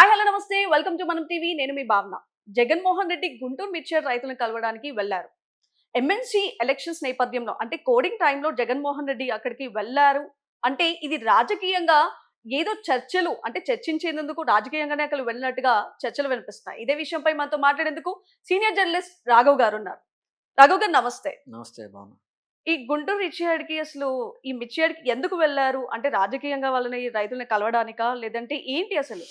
Hi hello నమస్తే. Welcome to Manam TV. నేను మీ భావన. జగన్మోహన్ రెడ్డి గుంటూరు మిర్చర్ రైతులను కలవడానికి వెళ్ళారు ఎంఎన్సీ ఎలక్షన్స్ నేపథ్యంలో అంటే కోడింగ్ టైంలో జగన్మోహన్ రెడ్డి అక్కడికి వెళ్ళారు అంటే ఇది రాజకీయంగా ఏదో చర్చలు అంటే చర్చించేందుకు రాజకీయంగానే అక్కడ వెళ్ళినట్టుగా చర్చలు వినిపిస్తున్నాయి. ఇదే విషయంపై మనతో మాట్లాడేందుకు సీనియర్ జర్నలిస్ట్ రాఘవ్ గారు ఉన్నారు. రాఘవ్ గారు నమస్తే. నమస్తే భావన. ఈ గుంటూరు రిచర్డ్కి అసలు ఈ మిర్చియాడ్కి ఎందుకు వెళ్ళారు? అంటే రాజకీయంగా వాళ్ళని రైతుల్ని కలవడానికా? లేదంటే ఏంటి అసలు?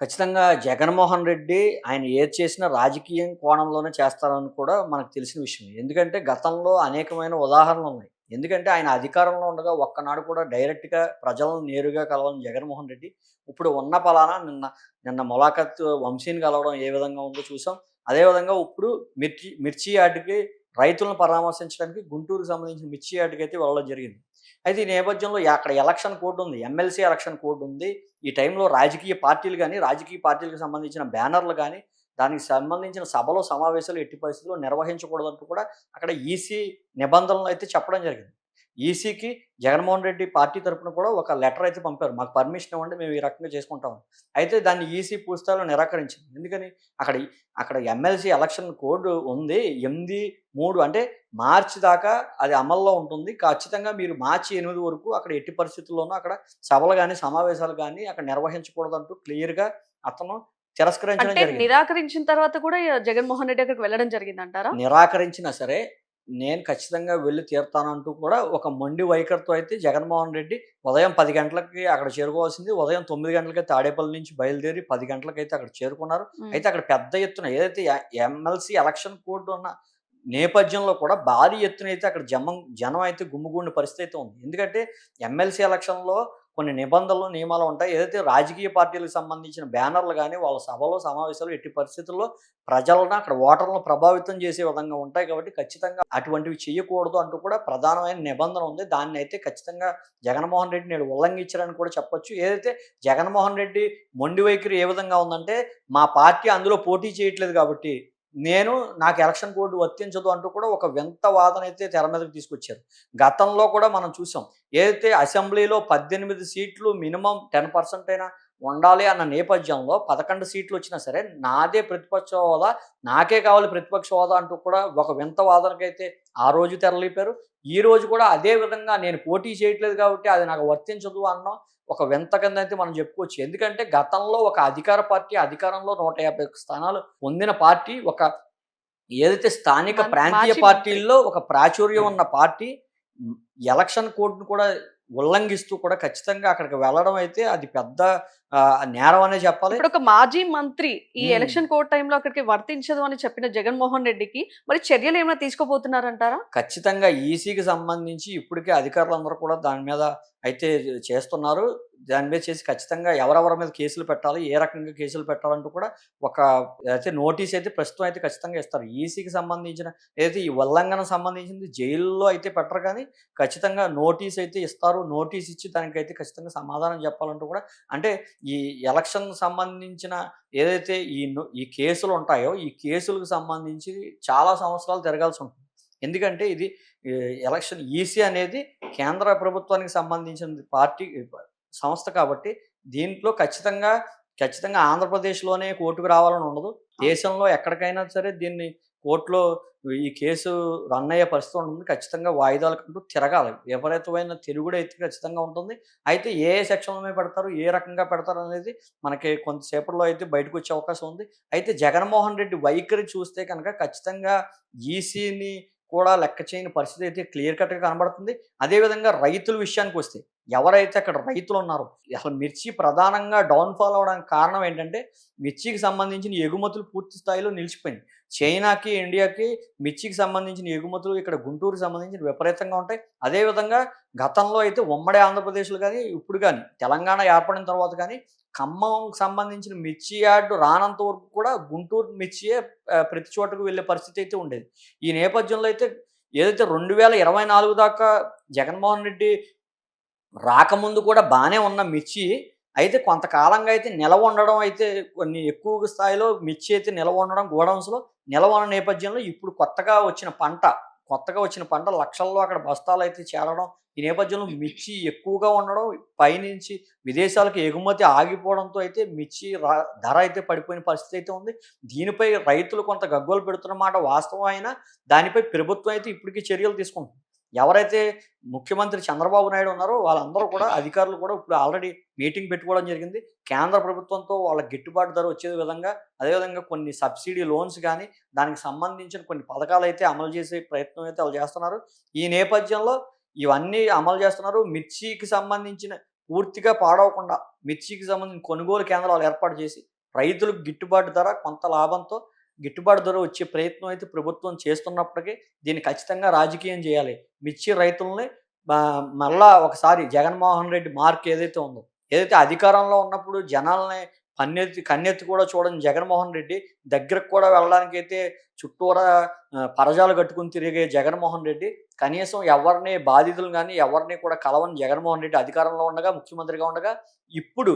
ఖచ్చితంగా జగన్మోహన్ రెడ్డి ఆయన ఏది చేసినా రాజకీయం కోణంలోనే చేస్తారని కూడా మనకు తెలిసిన విషయం. ఎందుకంటే గతంలో అనేకమైన ఉదాహరణలు ఉన్నాయి. ఎందుకంటే ఆయన అధికారంలో ఉండగా ఒక్కనాడు కూడా డైరెక్ట్గా ప్రజలను నేరుగా కలవని జగన్మోహన్ రెడ్డి ఇప్పుడు ఉన్న పలానా నిన్న నిన్న ములాఖత్ వంశీని కలవడం ఏ విధంగా ఉందో చూసాం. అదేవిధంగా ఇప్పుడు మిర్చి మిర్చి యార్డుకి రైతులను పరామర్శించడానికి గుంటూరుకు సంబంధించిన మిర్చి యార్డుకి అయితే వెళ్ళడం జరిగింది. అయితే ఈ నేపథ్యంలో అక్కడ ఎలక్షన్ కోడ్ ఉంది ఎమ్మెల్సీ ఎలక్షన్ కోడ్ ఉంది. ఈ టైంలో రాజకీయ పార్టీలు కానీ రాజకీయ పార్టీలకు సంబంధించిన బ్యానర్లు కానీ దానికి సంబంధించిన సభలో సమావేశాలు ఎట్టి పరిస్థితుల్లో నిర్వహించకూడదంటూ కూడా అక్కడ ఈసీ నిబంధనలు అయితే చెప్పడం జరిగింది. ఈసీకి జగన్మోహన్ రెడ్డి పార్టీ తరపున కూడా ఒక లెటర్ అయితే పంపారు. మాకు పర్మిషన్ ఇవ్వండి మేము ఈ రకంగా చేసుకుంటాం అయితే దాన్ని ఈసీ పూస్తాలో నిరాకరించింది. ఎందుకని? అక్కడ అక్కడ ఎమ్మెల్సీ ఎలక్షన్ కోడ్ ఉంది. ఎనిమిది మూడు అంటే మార్చి దాకా అది అమల్లో ఉంటుంది. ఖచ్చితంగా మీరు మార్చి ఎనిమిది వరకు అక్కడ ఎట్టి పరిస్థితుల్లోనూ అక్కడ సభలు కానీ సమావేశాలు కానీ అక్కడ నిర్వహించకూడదంటూ క్లియర్గా అతను తిరస్కరించడం నిరాకరించిన తర్వాత కూడా జగన్మోహన్ రెడ్డి అక్కడికి వెళ్ళడం జరిగింది అంటారా నిరాకరించినా సరే నేను ఖచ్చితంగా వెళ్ళి తీరుతానంటూ కూడా ఒక మొండి వైఖరితో అయితే జగన్మోహన్ రెడ్డి ఉదయం పది గంటలకి అక్కడ చేరుకోవాల్సింది. ఉదయం తొమ్మిది గంటలకి తాడేపల్లి నుంచి బయలుదేరి పది గంటలకి అయితే అక్కడ చేరుకున్నారు. అయితే అక్కడ పెద్ద ఎత్తున ఏదైతే ఎమ్మెల్సీ ఎలక్షన్ కోడ్ ఉన్న నేపథ్యంలో కూడా భారీ ఎత్తున అయితే అక్కడ జమం జనం అయితే గుమ్ముగూడిన పరిస్థితి అయితే ఉంది. ఎందుకంటే ఎమ్మెల్సీ ఎలక్షన్లో కొన్ని నిబంధనలు నియమాలు ఉంటాయి. ఏదైతే రాజకీయ పార్టీలకు సంబంధించిన బ్యానర్లు కానీ వాళ్ళ సభలో సమావేశాలు ఎట్టి పరిస్థితుల్లో ప్రజలను అక్కడ ఓటర్లను ప్రభావితం చేసే విధంగా ఉంటాయి కాబట్టి ఖచ్చితంగా అటువంటివి చేయకూడదు అంటూ కూడా ప్రధానమైన నిబంధన ఉంది. దాన్ని అయితే ఖచ్చితంగా జగన్మోహన్ రెడ్డి నేడు ఉల్లంఘించారని కూడా చెప్పొచ్చు. ఏదైతే జగన్మోహన్ రెడ్డి మొండి వైఖరి ఏ విధంగా ఉందంటే మా పార్టీ అందులో పోటీ చేయట్లేదు కాబట్టి నేను నాకు ఎలక్షన్ కోడ్ వర్తించదు అంటూ కూడా ఒక వింత వాదన అయితే తెర మీదకి తీసుకొచ్చారు. గతంలో కూడా మనం చూసాం. ఏదైతే అసెంబ్లీలో పద్దెనిమిది సీట్లు మినిమం టెన్ పర్సెంట్ అయినా ఉండాలి అన్న నేపథ్యంలో పదకొండు సీట్లు వచ్చినా సరే నాదే ప్రతిపక్ష హోదా నాకే కావాలి ప్రతిపక్ష హోదా అంటూ కూడా ఒక వింత వాదనకైతే ఆ రోజు తెరలిపారు. ఈ రోజు కూడా అదే విధంగా నేను పోటీ చేయట్లేదు కాబట్టి అది నాకు వర్తించదు అన్న. ఒక వింత కింద అయితే మనం చెప్పుకోవచ్చు. ఎందుకంటే గతంలో ఒక అధికార పార్టీ అధికారంలో నూట యాభై స్థానాలు పొందిన పార్టీ ఒక ఏదైతే స్థానిక ప్రాంతీయ పార్టీల్లో ఒక ప్రాచుర్యం ఉన్న పార్టీ ఎలక్షన్ కోడ్ను కూడా ఉల్లంఘిస్తూ కూడా ఖచ్చితంగా అక్కడికి వెళ్ళడం అయితే అది పెద్ద నేరం అనే చెప్పాలి. ఇప్పుడు ఒక మాజీ మంత్రి ఈ. ఎలక్షన్ కోడ్ టైంలో అక్కడికి వర్తించదు అని చెప్పిన జగన్మోహన్ రెడ్డికి మరి చర్యలు ఏమైనా తీసుకోబోతున్నారంటారా ఖచ్చితంగా ఈసీకి సంబంధించి ఇప్పటికే అధికారులందరూ కూడా దాని మీద అయితే చేస్తున్నారు. దాని మీద చేసి ఖచ్చితంగా ఎవరెవరి మీద కేసులు పెట్టాలి ఏ రకంగా కేసులు పెట్టాలంటూ కూడా ఒక అయితే నోటీస్ అయితే ప్రస్తుతం అయితే ఖచ్చితంగా ఇస్తారు. ఈసీకి సంబంధించిన ఏదైతే ఈ ఉల్లంఘన సంబంధించింది జైల్లో అయితే పెట్టరు కానీ ఖచ్చితంగా నోటీస్ అయితే ఇస్తారు. నోటీస్ ఇచ్చి దానికైతే ఖచ్చితంగా సమాధానం చెప్పాలంటూ కూడా అంటే ఈ ఎలక్షన్ సంబంధించిన ఏదైతే ఈ ఈ కేసులు ఉంటాయో ఈ కేసులకు సంబంధించి చాలా సంవత్సరాలు తిరగాల్సి ఉంటుంది. ఎందుకంటే ఇది ఎలక్షన్ ఈసీ అనేది కేంద్ర ప్రభుత్వానికి సంబంధించిన పార్టీ సంస్థ కాబట్టి దీంట్లో ఖచ్చితంగా ఖచ్చితంగా ఆంధ్రప్రదేశ్లోనే కోర్టుకు రావాలని ఉండదు. దేశంలో ఎక్కడికైనా సరే దీన్ని కోర్టులో ఈ కేసు రన్ అయ్యే పరిస్థితి ఉంటుంది. ఖచ్చితంగా వాయిదాల కంటూ తిరగాలి. విపరీతమైన తిరుగుడు అయితే ఖచ్చితంగా ఉంటుంది. అయితే ఏ ఏ సెక్షన్ల పెడతారు ఏ రకంగా పెడతారు అనేది మనకి కొంతసేపట్లో అయితే బయటకు వచ్చే అవకాశం ఉంది. అయితే జగన్మోహన్ రెడ్డి వైఖరి చూస్తే కనుక ఖచ్చితంగా ఈసీని కూడా లెక్క చేయని పరిస్థితి అయితే క్లియర్ కట్గా కనబడుతుంది. అదేవిధంగా రైతుల విషయానికి వస్తే ఎవరైతే అక్కడ రైతులు ఉన్నారో అసలు మిర్చి ప్రధానంగా డౌన్ఫాల్ అవడానికి కారణం ఏంటంటే మిర్చికి సంబంధించిన ఎగుమతులు పూర్తి స్థాయిలో నిలిచిపోయింది చైనాకి ఇండియాకి మిర్చికి సంబంధించిన ఎగుమతులు ఇక్కడ గుంటూరుకి సంబంధించిన విపరీతంగా ఉంటాయి. అదేవిధంగా గతంలో అయితే ఉమ్మడి ఆంధ్రప్రదేశ్లో కానీ ఇప్పుడు కానీ తెలంగాణ ఏర్పడిన తర్వాత కానీ ఖమ్మంకి సంబంధించిన మిర్చి యార్డు రానంత వరకు కూడా గుంటూరు మిర్చియే ప్రతి చోటకు వెళ్ళే పరిస్థితి అయితే ఉండేది. ఈ నేపథ్యంలో అయితే ఏదైతే రెండు వేల ఇరవై నాలుగు దాకా జగన్మోహన్ రెడ్డి రాకముందు కూడా బాగానే ఉన్న మిర్చి అయితే కొంతకాలంగా అయితే నిలవ ఉండడం అయితే కొన్ని ఎక్కువ స్థాయిలో మిర్చి అయితే నిలవ ఉండడం గోడౌన్స్లో నిలవ ఉన్న నేపథ్యంలో ఇప్పుడు కొత్తగా వచ్చిన పంట కొత్తగా వచ్చిన పంట లక్షల్లో అక్కడ బస్తాలు అయితే చేరడం ఈ నేపథ్యంలో మిర్చి ఎక్కువగా ఉండడం పైనుంచి విదేశాలకు ఎగుమతి ఆగిపోవడంతో అయితే మిర్చి ధర అయితే పడిపోయిన పరిస్థితి అయితే ఉంది. దీనిపై రైతులు కొంత గగ్గోలు పెడుతున్నమాట వాస్తవం అయినా దానిపై ప్రభుత్వం అయితే ఇప్పటికీ చర్యలు తీసుకుంటుంది. ఎవరైతే ముఖ్యమంత్రి చంద్రబాబు నాయుడు ఉన్నారో వాళ్ళందరూ కూడా అధికారులు కూడా ఇప్పుడు ఆల్రెడీ మీటింగ్ పెట్టుకోవడం జరిగింది. కేంద్ర ప్రభుత్వంతో వాళ్ళ గిట్టుబాటు ధర వచ్చే విధంగా అదేవిధంగా కొన్ని సబ్సిడీ లోన్స్ కానీ దానికి సంబంధించిన కొన్ని పథకాలు అయితే అమలు చేసే ప్రయత్నం అయితే వాళ్ళు చేస్తున్నారు. ఈ నేపథ్యంలో ఇవన్నీ అమలు చేస్తున్నారు. మిర్చికి సంబంధించిన పూర్తిగా పాడవకుండా మిర్చికి సంబంధించిన కొనుగోలు కేంద్రాలు ఏర్పాటు చేసి రైతులకు గిట్టుబాటు ధర కొంత లాభంతో గిట్టుబాటు ధర వచ్చే ప్రయత్నం అయితే ప్రభుత్వం చేస్తున్నప్పటికీ దీన్ని ఖచ్చితంగా రాజకీయం చేయాలి. మిర్చి రైతుల్ని మళ్ళా ఒకసారి జగన్మోహన్ రెడ్డి మార్క్ ఏదైతే ఉందో ఏదైతే అధికారంలో ఉన్నప్పుడు జనాల్ని కన్నెత్తి కన్నెత్తి కూడా చూడని జగన్మోహన్ రెడ్డి దగ్గరకు కూడా వెళ్ళడానికి అయితే చుట్టూరా పరజాలు కట్టుకుని తిరిగే జగన్మోహన్ రెడ్డి కనీసం ఎవరిని బాధితులు కానీ ఎవరిని కూడా కలవని జగన్మోహన్ రెడ్డి అధికారంలో ఉండగా ముఖ్యమంత్రిగా ఉండగా ఇప్పుడు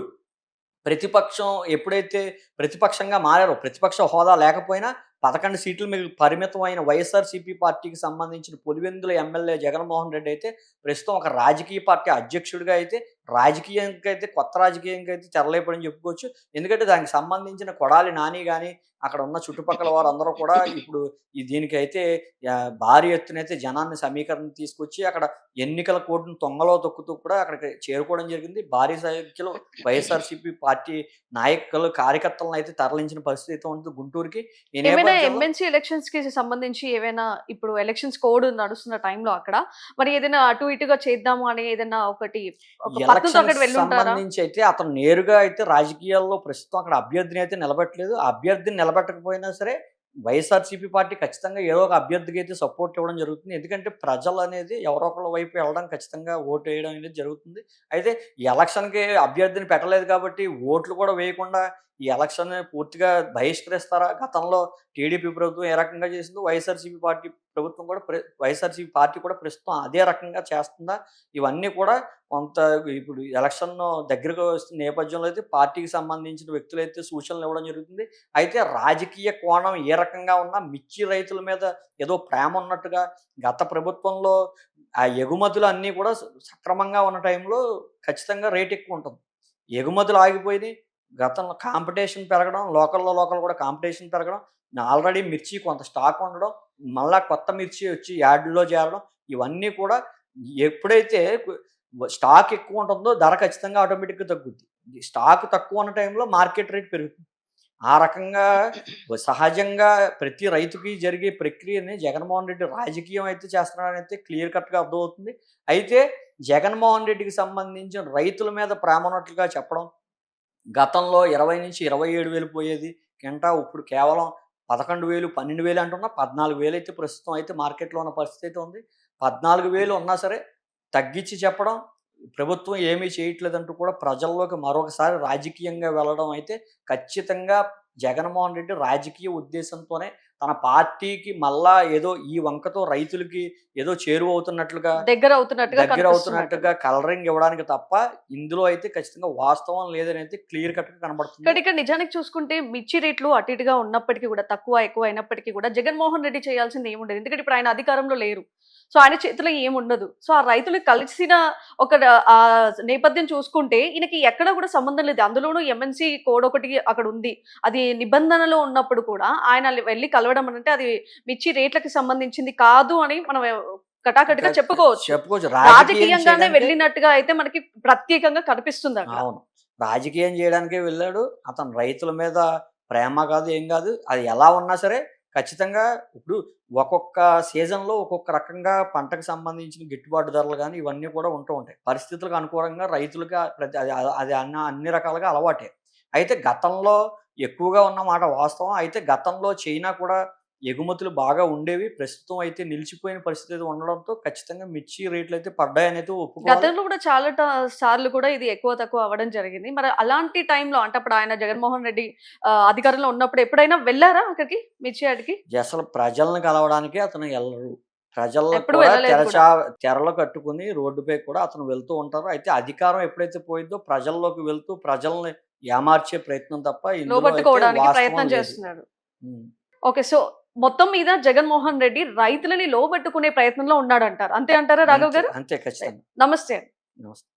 ప్రతిపక్షం ఎప్పుడైతే ప్రతిపక్షంగా మారారో ప్రతిపక్ష హోదా లేకపోయినా పదకొండు సీట్లు మీకు పరిమితమైన వైఎస్ఆర్సీపీ పార్టీకి సంబంధించిన పులివెందుల ఎమ్మెల్యే జగన్మోహన్ రెడ్డి అయితే ప్రస్తుతం ఒక రాజకీయ పార్టీ అధ్యక్షుడిగా అయితే రాజకీయంగా అయితే కొత్త రాజకీయంగా అయితే తెరలేపడని చెప్పుకోవచ్చు. ఎందుకంటే దానికి సంబంధించిన కొడాలి నాని కానీ అక్కడ ఉన్న చుట్టుపక్కల వారందరూ కూడా ఇప్పుడు ఈ భారీ ఎత్తున అయితే జనాన్ని సమీకరణ తీసుకొచ్చి అక్కడ ఎన్నికల కోడ్ను తొంగలో తొక్కుతూ కూడా అక్కడికి చేరుకోవడం జరిగింది. భారీ సంఖ్యలో వైఎస్ఆర్సీపీ పార్టీ నాయకులు కార్యకర్తలను అయితే తరలించిన పరిస్థితి అయితే ఉంటుంది గుంటూరుకి. నేనే ఏమైనా ఎంఎన్సీ ఎలక్షన్స్కి సంబంధించి ఏమైనా ఇప్పుడు ఎలక్షన్స్ కోడ్ నడుస్తున్న టైంలో అక్కడ. మరి ఏదైనా అటు ఇటుగా చేద్దాము అని ఏదైనా ఒకటి సంబంధించి అయితే అతను నేరుగా అయితే రాజకీయాల్లో ప్రస్తుతం అక్కడ అభ్యర్థిని అయితే నిలబెట్టలేదు. అభ్యర్థిని నిలబెట్టకపోయినా సరే వైఎస్ఆర్సీపీ పార్టీ ఖచ్చితంగా ఏదో ఒక అభ్యర్థికి అయితే సపోర్ట్ ఇవ్వడం జరుగుతుంది. ఎందుకంటే ప్రజలు అనేది ఎవరో ఒకళ్ళ వైపు వెళ్ళడం ఖచ్చితంగా ఓటు వేయడం అనేది జరుగుతుంది. అయితే ఎలక్షన్కి అభ్యర్థిని పెట్టలేదు కాబట్టి ఓట్లు కూడా వేయకుండా ఈ ఎలక్షన్ పూర్తిగా బహిష్కరిస్తారా? గతంలో టీడీపీ ప్రభుత్వం ఏ రకంగా చేసిందో వైఎస్ఆర్సీపీ పార్టీ ప్రభుత్వం కూడా ప్ర- వైఎస్ఆర్సీపీ పార్టీ కూడా ప్రస్తుతం అదే రకంగా చేస్తుందా? ఇవన్నీ కూడా కొంత ఇప్పుడు ఎలక్షన్ దగ్గరకు వస్తున్న నేపథ్యంలో అయితే పార్టీకి సంబంధించిన వ్యక్తులు అయితే సూచనలు ఇవ్వడం జరుగుతుంది. అయితే రాజకీయ కోణం ఏ రకంగా ఉన్నా మిర్చి రైతుల మీద ఏదో ప్రేమ ఉన్నట్టుగా గత ప్రభుత్వంలో ఆ ఎగుమతులు అన్నీ కూడా సక్రమంగా ఉన్న టైంలో ఖచ్చితంగా రేట్ ఎక్కువ ఉంటుంది. ఎగుమతులు ఆగిపోయినాయి. గతంలో కాంపిటీషన్ పెరగడం లోకల్లో లోకల్ కూడా కాంపిటీషన్ పెరగడం ఆల్రెడీ మిర్చి కొంత స్టాక్ ఉండడం మళ్ళా కొత్త మిర్చి వచ్చి యార్డులో చేరడం ఇవన్నీ కూడా ఎప్పుడైతే స్టాక్ ఎక్కువ ఉంటుందో ధర ఖచ్చితంగా ఆటోమేటిక్గా తగ్గుద్ది. స్టాక్ తక్కువ ఉన్న టైంలో మార్కెట్ రేట్ పెరుగుతుంది. ఆ రకంగా సహజంగా ప్రతి రైతుకి జరిగే ప్రక్రియని జగన్మోహన్ రెడ్డి రాజకీయం అయితే చేస్తున్నాడని అయితే క్లియర్ కట్గా అర్థమవుతుంది. అయితే జగన్మోహన్ రెడ్డికి సంబంధించిన రైతుల మీద ప్రేమ ఉన్నట్లుగా చెప్పడం గతంలో ఇరవై నుంచి ఇరవై ఏడు వేలు పోయేది కింటా ఇప్పుడు కేవలం పదకొండు వేలు పన్నెండు వేలు అంటున్నా పద్నాలుగు వేలు అయితే ప్రస్తుతం అయితే మార్కెట్లో ఉన్న పరిస్థితి అయితే ఉంది. పద్నాలుగు వేలు ఉన్నా సరే తగ్గించి చెప్పడం ప్రభుత్వం ఏమీ చేయట్లేదంటూ కూడా ప్రజల్లోకి మరొకసారి రాజకీయంగా వెళ్ళడం అయితే ఖచ్చితంగా జగన్మోహన్ రెడ్డి రాజకీయ ఉద్దేశంతోనే తన పార్టీకి మళ్ళా ఏదో ఈ వంకతో రైతులకి ఏదో చేరువవుతున్నట్లుగా దగ్గర అవుతున్నట్టుగా దగ్గర. అవుతున్నట్టుగా కలరింగ్ ఇవ్వడానికి తప్ప ఇందులో అయితే ఖచ్చితంగా వాస్తవం లేదని అయితే క్లియర్ కట్గా కనబడుతుంది. ఇక్కడ ఇక్కడ నిజానికి చూసుకుంటే మిర్చి రేట్లు అటు ఇటుగా ఉన్నప్పటికీ కూడా తక్కువ ఎక్కువ అయినప్పటికీ కూడా జగన్మోహన్ రెడ్డి చేయాల్సింది ఏముండదు. ఎందుకంటే ఇప్పుడు ఆయన అధికారంలో లేరు. సో ఆయన చేతిలో ఏముండదు. సో ఆ రైతులకు కలిసిన ఒక ఆ నేపథ్యం చూసుకుంటే ఈయనకి ఎక్కడ కూడా సంబంధం లేదు. అందులోనూ ఎంఎన్సీ కోడ్ ఒకటి అక్కడ ఉంది. అది నిబంధనలో ఉన్నప్పుడు కూడా ఆయన వెళ్ళి కలవడం అంటే అది మిర్చి రేట్లకు సంబంధించింది కాదు అని మనం కటాకటిగా చెప్పుకోవచ్చు. చెప్పుకోవచ్చు. రాజకీయం రాజకీయంగానే వెళ్ళినట్టుగా అయితే మనకి ప్రత్యేకంగా కనిపిస్తుంది అవును. రాజకీయం చేయడానికే వెళ్ళాడు. అతను రైతుల మీద ప్రేమ కాదు ఏం కాదు. అది ఎలా ఉన్నా సరే ఖచ్చితంగా ఇప్పుడు ఒక్కొక్క సీజన్లో ఒక్కొక్క రకంగా పంటకు సంబంధించిన గిట్టుబాటు ధరలు కానీ ఇవన్నీ కూడా ఉంటూ ఉంటాయి. పరిస్థితులకు అనుకూలంగా రైతులకు ప్రతి అది అది అన్న అన్ని రకాలుగా అలవాటే. అయితే గతంలో ఎక్కువగా ఉన్న మాట వాస్తవం. అయితే గతంలో చైనా కూడా ఎగుమతులు బాగా ఉండేవి ప్రస్తుతం అయితే నిలిచిపోయిన పరిస్థితి అయితే ఉండడంతో ఖచ్చితంగా మిర్చి రేట్లు అయితే పడ్డాయని అయితే ఒప్పుకోవాలి. గతంలో కూడా చాలా సార్లు కూడా ఇది ఎక్కువ తక్కువ అవ్వడం జరిగింది. మరి అలాంటి టైంలో అంటే అప్పుడు ఆయన జగన్మోహన్ రెడ్డి అధికారంలో ఉన్నప్పుడు ఎప్పుడైనా వెళ్ళారా అక్కడికి మిర్చి ఆడికి? అసలు ప్రజల్ని కలవడానికి అతను వెళ్ళరు. ప్రజల్లో కూడా తెరచా తెరలు కట్టుకుని రోడ్డుపై కూడా అతను వెళ్తూ ఉంటారు. అయితే అధికారం ఎప్పుడైతే పోయిందో ప్రజల్లోకి వెళ్తూ ప్రజల్ని ఏమార్చే ప్రయత్నం తప్ప ప్రయత్నం. చేస్తున్నారు. ఓకే. సో మొత్తం మీద జగన్మోహన్ రెడ్డి రైతులని లోబెట్టుకునే ప్రయత్నంలో ఉన్నాడు అంటారు అంతే అంటారా రాఘవ్ గారు? అంతే- అంతే ఖచ్చితంగా. నమస్తే. నమస్తే.